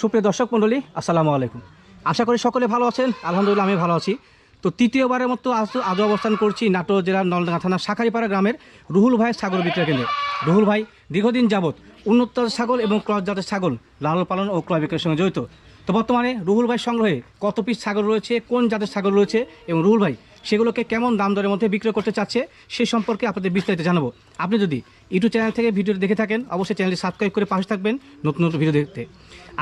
সুপ্রিয় দর্শক মণ্ডলী, আসসালামু আলাইকুম। আশা করি সকলে ভালো আছেন। আলহামদুলিল্লাহ, আমি ভালো আছি। তো তৃতীয়বারের মতো আজ আজও অবস্থান করছি নাটোর জেলার নলডাঙ্গা থানার শাখারিপাড়া গ্রামের রুহুল ভাই ছাগল বিক্রয় কেন্দ্রে। রুহুল ভাই দীর্ঘদিন যাবৎ উন্নত ছাগল এবং ক্রস জাতের ছাগল লালন পালন ও ক্রয় বিক্রয়ের সঙ্গে জড়িত। তো বর্তমানে রুহুল ভাই সংগ্রহে কত পিস ছাগল রয়েছে, কোন জাতের ছাগল রয়েছে এবং রুহুল ভাই সেগুলোকে কেমন দাম দরের মধ্যে বিক্রয় করতে চাচ্ছে সে সম্পর্কে আপনাদের বিস্তারিত জানাব। আপনি যদি ইউটিউব চ্যানেল থেকে ভিডিওটি দেখে থাকেন, অবশ্যই চ্যানেলটি সাবস্ক্রাইব করে পাশে থাকবেন নতুন নতুন ভিডিও দেখতে।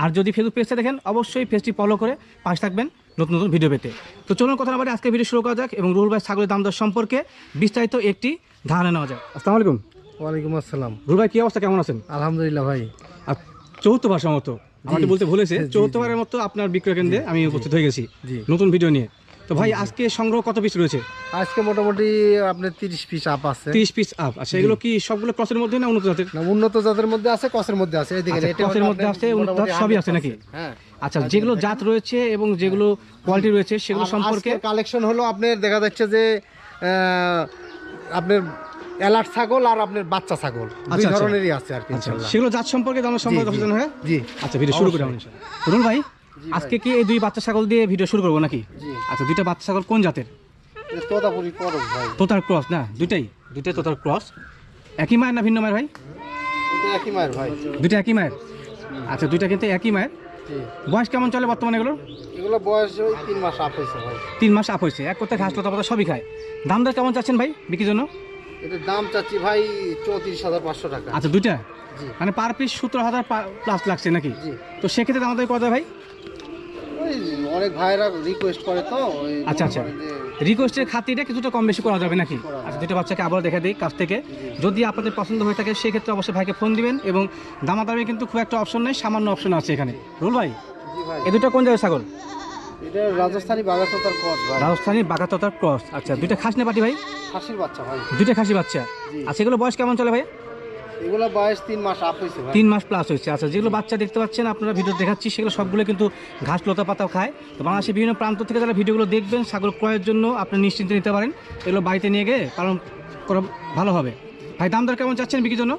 আর যদি ফেসবুক পেজটা দেখেন অবশ্যই পেজটি ফলো করে পাশে থাকবেন নতুন নতুন ভিডিও পেতে। তো চলুন কথা না বলে আজকে ভিডিও শুরু করা যাক এবং রুহুল ভাই ছাগলের দাম দর সম্পর্কে বিস্তারিত একটি ধারণা নেওয়া যাক। আসসালামু আলাইকুম। ওয়ালাইকুম আসসালাম। রুহুল ভাই কী অবস্থা? কেমন আছেন? আলহামদুলিল্লাহ ভাই। আর চৌথবার মতো। আমাকে বলতে ভুলেছে চৌথবারের মতো আপনার বিক্রয় কেন্দ্রে আমি উপস্থিত হয়ে গেছি। নতুন ভিডিও নিয়ে। তো ভাই আজকে সংগ্রহ কত পিস রয়েছে? আজকে মোটামুটি আপনার তিরিশ পিস আপ আছে। তিরিশ পিস আপ আচ্ছা এগুলো কি সবগুলো ক্রসের মধ্যে না উন্নত জাতের? না, উন্নত জাতের মধ্যে আছে কসের মধ্যে আছে। এদিকে আচ্ছা, ক্রসের মধ্যে আছে, উন্নত জাত সবই আছে নাকি? হ্যাঁ। আচ্ছা যেগুলো জাত রয়েছে এবং যেগুলো কোয়ালিটি রয়েছে সেগুলো সম্পর্কে? কালেকশন হলো আপনার দেখা যাচ্ছে যে আপনার অ্যালার্ট ছাগল আর আপনার বাচ্চা ছাগল। দুই আচ্ছা, আচ্ছা। ধরনেরই আছে আর কি ইনশাআল্লাহ। সেগুলো জাত সম্পর্কে জানার সম্পর্কে। সচেতন হয়ে? জি। আচ্ছা ভিডিও শুরু করি। রুল ভাই? আজকে কি এই দুই বাচ্চা ছাগল দিয়ে ভিডিও শুরু করব নাকি? আচ্ছা দুইটা বাচ্চা ছাগল কোন জাতের? এটা তোতাপুরি করস ভাই। তোতার ক্রস না দুইটাই? দুইটাই তোতার ক্রস। একই মায়ের না ভিন্ন মায়ের ভাই? একই মায়ের ভাই। দুইটা একই মায়ের? আচ্ছা দুইটা কিন্তু একই মায়ের? বয়স কেমন চলে বর্তমানে এগুলো এগুলো বয়স ওই তিন মাস আপ হয়েছে ভাই। তিন মাস আপ হয়েছে। এক করতে ঘাস লতা পাতা সবই খায়। দাম দর কেমন চাচ্ছেন ভাই বিক্রির জন্য? এটার দাম চাচ্ছি ভাই চৌত্রিশ হাজার পাঁচশো টাকা। আচ্ছা দুইটা? মানে পার পিস সতেরো হাজার প্লাস লাগছে নাকি? তো সেক্ষেত্রে দাম কত ভাই? অনেক ভাইরা রিকোয়েস্ট করে তো আচ্ছা, আচ্ছা। মনে রিকোয়েস্টের খাতিরে কিছুটা কম বেশি করা যাবে নাকি? আচ্ছা দুটো বাচ্চাকে আবার দেখা দিই কাছ থেকে। যদি আপনাদের পছন্দ হয়ে থাকে সেক্ষেত্রে অবশ্যই ভাইকে ফোন দিবেন এবং দামাদামি কিন্তু খুব একটা অপশন নেই সামান্য অপশন আছে এখানে। রুল ভাই এ দুটো কোন জায়গায় ছাগল? এটা রাজস্থানি বাগাততার কস ভাই। রাজস্থানী বাগাততার ক্রস। আচ্ছা দুইটা খাস না পাটি ভাই? খাসির বাচ্চা ভাই। দুইটা খাসি বাচ্চা। আচ্ছা এগুলো বয়স কেমন চলে ভাই? এগুলো বয়স তিন মাস আপ হয়েছে ভাই। তিন মাস প্লাস হয়েছে আচ্ছা যেগুলো বাচ্চা দেখতে পাচ্ছেন আপনারা ভিডিও দেখাচ্ছি সেগুলো সবগুলো কিন্তু ঘাস লতা পাতাও খায়। তো বাংলাদেশের বিভিন্ন প্রান্ত থেকে যারা ভিডিওগুলো দেখবেন ছাগল ক্রয়ের জন্য আপনি নিশ্চিন্তে নিতে পারেন। এগুলো বাড়িতে নিয়ে গিয়ে পালন করা ভালো হবে। ভাই দাম দর কেমন চাচ্ছেন বিক্রির জন্য?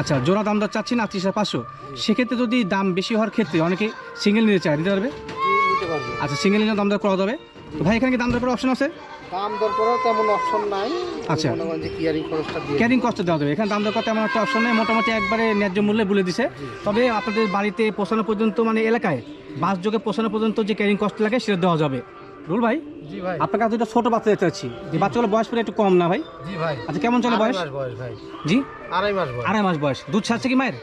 আচ্ছা জোড়া দাম দর চাচ্ছেন আটত্রিশ হাজার পাঁচশো। সেক্ষেত্রে যদি দাম বেশি হওয়ার ক্ষেত্রে অনেকে সিঙ্গেল নিতে চায় নিতে পারবে? আচ্ছা সিঙ্গেল নিলে দাম দর করা যাবে। তো ভাই এখানে কি দাম দর করার অপশন আছে? দাম দর করার তেমন অপশন নাই। আচ্ছা। মনে করেন যে কিয়ারিং খরচটা দিয়ে ক্যারিং কষ্ট দেওয়া যাবে। এখানে দাম দর এমন একটা অপশন নেই। মোটামুটি একবারে ন্যায্য মূল্যে বলে দিছে। তবে আপনাদের বাড়িতে পৌঁছানো পর্যন্ত মানে এলাকায় বাস যোগে পৌঁছানো পর্যন্ত যে ক্যারিং কস্ট লাগে সেটা দেওয়া যাবে। রুল ভাই জি ভাই। আপনার কাছে দুটো ছোট বাচ্চা দেখতে পাচ্ছি। যে বাচ্চাগুলো বয়স পরে একটু কম না ভাই? জি ভাই। আচ্ছা কেমন চলে বয়স? বয়স ভাই। জি? আড়াই মাস বয়স। আড়াই মাস বয়স। দুধ ছাড়ছে কি মায়ের?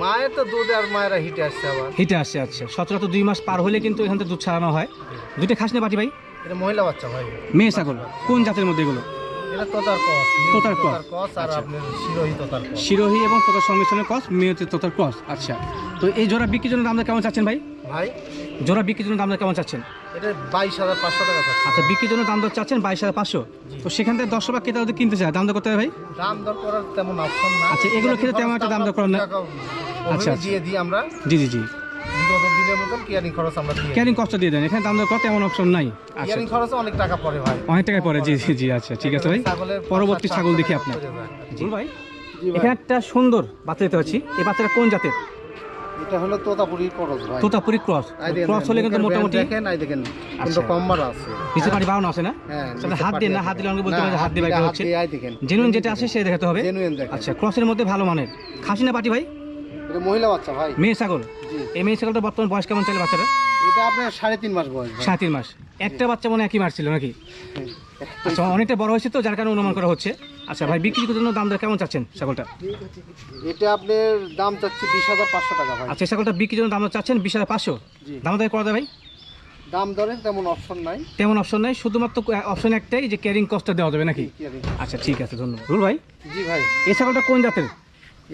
মায়ের তো দুধ আর মায়েরা হিটে আসছে আবার। হিটে আসছে আচ্ছা। সচরাচর দুই মাস পার হলে কিন্তু এখান থেকে দুধ ছাড়ানো হয়। দুইটা খাস না বাটি ভাই। এটা মহিলা বাচ্চা ভাই। মেয়ে ছাগল? কোন জাতের মধ্যে এগুলো? এটা তোতার কস তোতার কস। কস আর আচ্ছা। আপনার শিরোহী তোতার কস শিরোহী এবং তোতার সংমিশ্রণের ক্রস মেয়েতে তোতার ক্রস আচ্ছা। তো এই জোড়া বিক্রির জন্য দাম কেমন চাচ্ছেন ভাই? ভাই? জোড়া বিক্রির জন্য দাম কেমন চাচ্ছেন? এটা বাইশ হাজার পাঁচশো টাকা আচ্ছা বিক্রির জন্য দাম দর চাচ্ছেন বাইশ হাজার পাঁচশো। তো সেখান থেকে দশ টাকা যদি কিনতে চায় দাম দর করতে হবে ভাই? দাম দর করার তেমন অপশন না আচ্ছা, এগুলো ক্ষেত্রে তেমন একটা দাম দর করার না? আচ্ছা, আচ্ছা আচ্ছা। দিয়ে দিই আমরা। জি জি জি। মতন কিয়ারিং খরচ আমরা দিয়ে ক্যারিং কষ্ট দিয়ে দেন। এখানে দাম করতে এমন অপশন নাই। আচ্ছা। কিয়ারিং খরচ অনেক টাকা পড়ে ভাই অনেক টাকায় পরে জি জি জি আচ্ছা ঠিক আছে ভাই। পরবর্তী ছাগল দেখি জি ভাই এখানে একটা সুন্দর বাচ্চা দেখতে পাচ্ছি। এই বাচ্চাটা কোন জাতের? এটা হলো তোতাপুরি খরচ ভাই। তোতাপুরি ক্রস। ক্রস হলে কিন্তু মোটামুটি দেখেন এই দেখেন কিন্তু আচ্ছা। কম্বার আছে। নিচে পাটি বাউন আছে না? হ্যাঁ নিচে হাত দিয়ে না হাত দিলে অনেকে বলতে পারে হাত দিয়ে হচ্ছে। জেনুইন যেটা আছে সেটা দেখাতে হবে। জেনুইন দেখেন। আচ্ছা ক্রসের মধ্যে ভালো মানের। খাসি না পাটি ভাই? এটা মহিলা বাচ্চা ভাই। মেয়ে ছাগল? এই মেয়ে ছাগলটা বর্তমান বয়স কেমন চলে বাচ্চাটা এটা আপনার সাড়ে তিন মাস বয়স সাড়ে তিন মাস। একটা বাচ্চা মনে হয় একই মাস ছিল নাকি আচ্ছা অনেকটা বড় হয়েছে তো যার কারণে অনুমান করা হচ্ছে। আচ্ছা ভাই বিক্রির জন্য দাম দর কেমন চাচ্ছেন ছাগলটা? এটা আপনার দাম চাচ্ছি বিশ হাজার পাঁচশো টাকা ভাই। আচ্ছা ছাগলটা বিক্রির জন্য দাম চাচ্ছেন বিশ হাজার পাঁচশো? দাম দর করা যায় ভাই? দাম দরের তেমন অপশন নাই। তেমন অপশন নাই শুধুমাত্র অপশন একটাই যে ক্যারিং কস্টটা দেওয়া যাবে নাকি। আচ্ছা ঠিক আছে ধন্যবাদ। রুল ভাই জি ভাই। এই ছাগলটা কোন জাতের?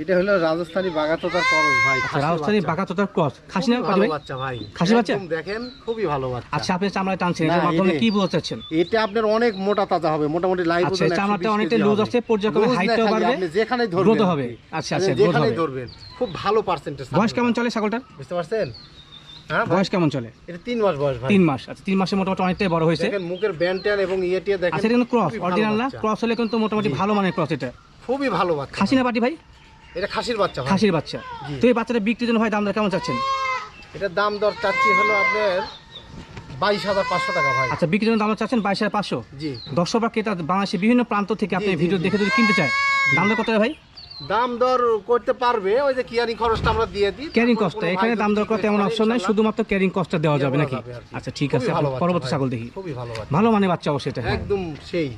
এটা হলো রাজস্থানী বাগাততার খরচ ভাই। আচ্ছা রাজস্থানী বাগাতোতার ক্রস খাসি না ভাই? বাচ্চা ভাই। খাসি বাচ্চা? দেখেন খুবই ভালো বাচ্চা। আচ্ছা আপনি চামড়ায় টানছেন এর মাধ্যমে কি বলতে চাচ্ছেন এটা আপনার অনেক মোটা তাজা হবে মোটামুটি লাইভ আচ্ছা, চামড়াটা অনেকটা লুজ আছে, পর্যায়ক্রমে হাইটটাও বাড়বে, আপনি যেখানে ধরবেন হবে। আচ্ছা, আচ্ছা। ধরবেন। খুব ভালো পার্সেন্টেজ বয়স কেমন চলে ছাগলটার? বুঝতে পারছেন? হ্যাঁ বয়স কেমন চলে? এটা তিন মাস বয়স তিন মাস আচ্ছা তিন মাসে মোটামুটি অনেকটাই বড় হয়েছে। দেখেন মুখের ব্যান্টেন এবং ইয়েটিয়া দেখেন আচ্ছা এটা কিন্তু ক্রস অরিজিনাল না। ক্রস হলে কিন্তু মোটামুটি ভালো মানের ক্রস এটা। খুবই ভালো বাচ্চা খাসি না পাটি ভাই? এটা খাসির বাচ্চা খাসির বাচ্চা। তো এই বাচ্চাটা বিক্রির জন্য ভাই দাম দর কেমন চাচ্ছেন? এটার দাম দর চাচ্ছি হলো আপনার বাইশ হাজার পাঁচশো টাকা ভাই। আচ্ছা বিক্রির জন্য দাম চাচ্ছেন বাইশ হাজার পাঁচশো? জি। দর্শক বা ক্রেতা বাংলাদেশের বিভিন্ন প্রান্ত থেকে আপনি ভিডিও দেখে যদি কিনতে চায় দাম দর কত ভাই? দাম দর করতে পারবে ওই যে কিয়ারিং খরচটা আমরা দিয়ে দিই। ক্যারিং কস্টটা এখানে দাম দর করা জিজ্ঞেস তেমন করে, অপশন নাই শুধুমাত্র ক্যারিং কস্টটা দেওয়া যাবে নাকি। আচ্ছা ঠিক আছে পরবর্তী। ছাগল দেখি। খুবই ভালো ভালো মানে বাচ্চা অবশ্যই। একদম সেই।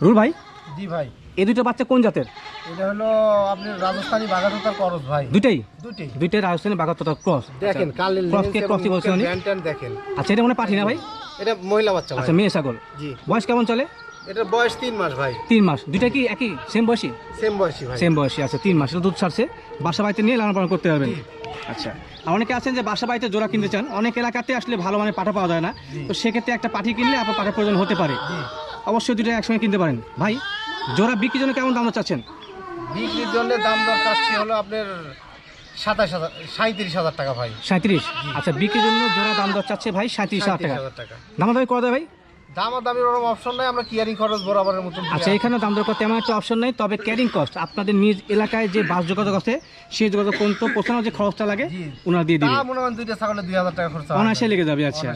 রুল ভাই? জি ভাই। এই দুটো বাচ্চা কোন জাতের? এটা হলো আপনি রাজস্থানী বাগাটোতার করস ভাই। দুইটাই? দুটি দুইটাই রাজস্থানী বাগাতটা ক্রস। দেখেন কালের Cross কে cross কি বলছেন উনি? দেখেন। আচ্ছা এটা মনে পাঠি না ভাই? এটা মহিলা বাচ্চা আচ্ছা মেয়ে ছাগল। জি। বয়স কেমন চলে? এটার বয়স তিন মাস ভাই। তিন মাস। দুইটা কি একই? সেম বয়সী? সেম বয়সী ভাই। সেম বয়সী আচ্ছা তিন মাস। এটা দুধ ছাড়ছে। বাসা বাড়িতে নিয়ে লালন পালন করতে পারবেন আচ্ছা অনেকে আছেন যে বাসা বাড়িতে জোড়া কিনতে চান। অনেক এলাকাতে আসলে ভালো মানে পাঠা পাওয়া যায় না। তো সেক্ষেত্রে একটা পাঠি কিনলে আপনার পাঠার প্রয়োজন হতে পারে। অবশ্যই দুটো একসঙ্গে কিনতে পারেন। ভাই? জোড়া বিক্রির জন্য কেমন দাম চাচ্ছেন? বিক্রির জন্য দাম দর চাচ্ছি হলো আপনার সাতাশ হাজার সাঁত্রিশ হাজার টাকা ভাই। সাঁত্রিশ আচ্ছা বিক্রির জন্য জোড়া দাম দর চাচ্ছে ভাই সাঁত্রিশ হাজার টাকা। দাম দাবি কত ভাই? দাম দামির ওরকম অপশন নাই আমরা কিয়ারিং খরচ বরাবরের আচ্ছা এখানে দাম দর করতে তেমন একটা অপশন নেই তবে ক্যারিং কস্ট আপনাদের নিজ এলাকায় যে বাস যোগাযোগ আছে সেই যোগাযোগ পর্যন্ত পৌঁছানোর যে খরচটা লাগে। ওনারা দিয়ে তা দিবে মনে করেন দুইটা ছাগলে দুই হাজার টাকা খরচা অনায়াসে লেগে যাবে আচ্ছা।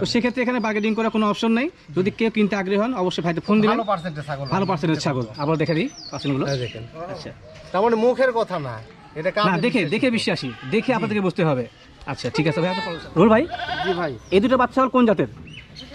তো সেক্ষেত্রে এখানে বার্গেনিং করার কোনো অপশন নেই যদি কেউ কিনতে আগ্রহী হন অবশ্যই ভাইতে ফোন দিবেন। ভালো পার্সেন্টের ছাগল ভালো পার্সেন্টেজ ছাগল। আবার দেখে দিই পার্সেন্টগুলো হ্যাঁ, দেখেন। আচ্ছা। তার মানে মুখের কথা না এটা না দেখে বিশ্বাসী। দেখে বিশ্বাসী। দেখে আপনাদেরকে বুঝতে হবে। আচ্ছা ঠিক আছে ভাই রোল ভাই। জি ভাই। এই দুটো বাচ্চা কোন জাতের?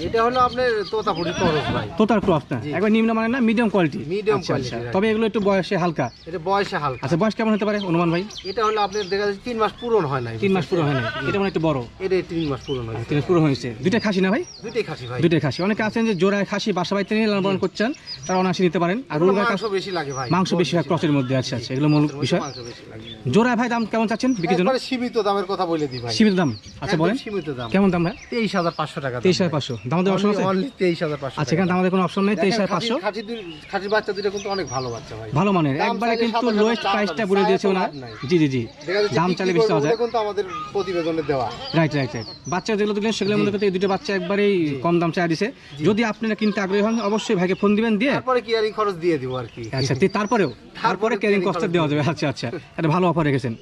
এটা হলো আপনার তোতাপুরি তরস ভাই। তোতার ক্রস না? একবার নিম্ন মানে না? মিডিয়াম কোয়ালিটি Medium আচ্ছা তবে এগুলো একটু বয়সে হালকা। এটা বয়সে হালকা। আচ্ছা বয়স কেমন হতে পারে অনুমান ভাই? এটা হলো আপনার দেখা যাচ্ছে তিন মাস পূরণ হয় তিন মাস পুরো হয় না এটা মানে একটু বড়। এটা তিন মাস পূরণ হয়। তিন মাস পুরো হয়েছে। দুইটা খাসি না ভাই? দুইটাই খাসি ভাই। দুইটাই খাসি। অনেকে আছেন যে জোড়ায় খাসি বাসা বাড়িতে নিয়ে লালন পালন করছেন তারা অনায়াসে নিতে পারেন। আর রুল মাংস বেশি লাগে ভাই। মাংস বেশি হয় ক্রসের মধ্যে। আছে আচ্ছা এগুলো মূল বিষয়। জোড়ায় ভাই দাম কেমন চাচ্ছেন? বিক্রির জন্য? সীমিত দামের কথা বলে দিই ভাই। সীমিত দাম? আচ্ছা বলেন। সীমিত দাম। কেমন দাম ভাই? তেইশ হাজার পাঁচশো টাকা তেইশ হাজার পাঁচশো দাম দেওয়ার অপশন আছে? অনলি তেইশ হাজার পাঁচশো আচ্ছা এখানে আমাদের কোনো অপশন নেই? তেইশ হাজার পাঁচশো। খাসি দুই বাচ্চা দুটো কিন্তু অনেক ভালো বাচ্চা ভাই। ভালো মানের। একবারে কিন্তু লোয়েস্ট প্রাইসটা বলে দিয়েছে ওনার। জি জি জি। দাম বিক্রি বেশি পাওয়া যায়। কিন্তু আমাদের প্রতিবেদনে দেওয়া। রাইট রাইট রাইট বাচ্চা যেগুলো দিলেন সেগুলোর মধ্যে কিন্তু এই দুটো বাচ্চা একবারেই কম দাম চাই দিছে। যদি আপনারা কিনতে আগ্রহী হন অবশ্যই ভাইকে ফোন দিবেন দিয়ে তারপরে কিয়ারিং খরচ দিয়ে দিব আর কি? আচ্ছা তারপরেও তারপরে ক্যারিং carrying দেওয়া যাবে। আচ্ছা আচ্ছা। এটা ভালো অফার রেখেছেন।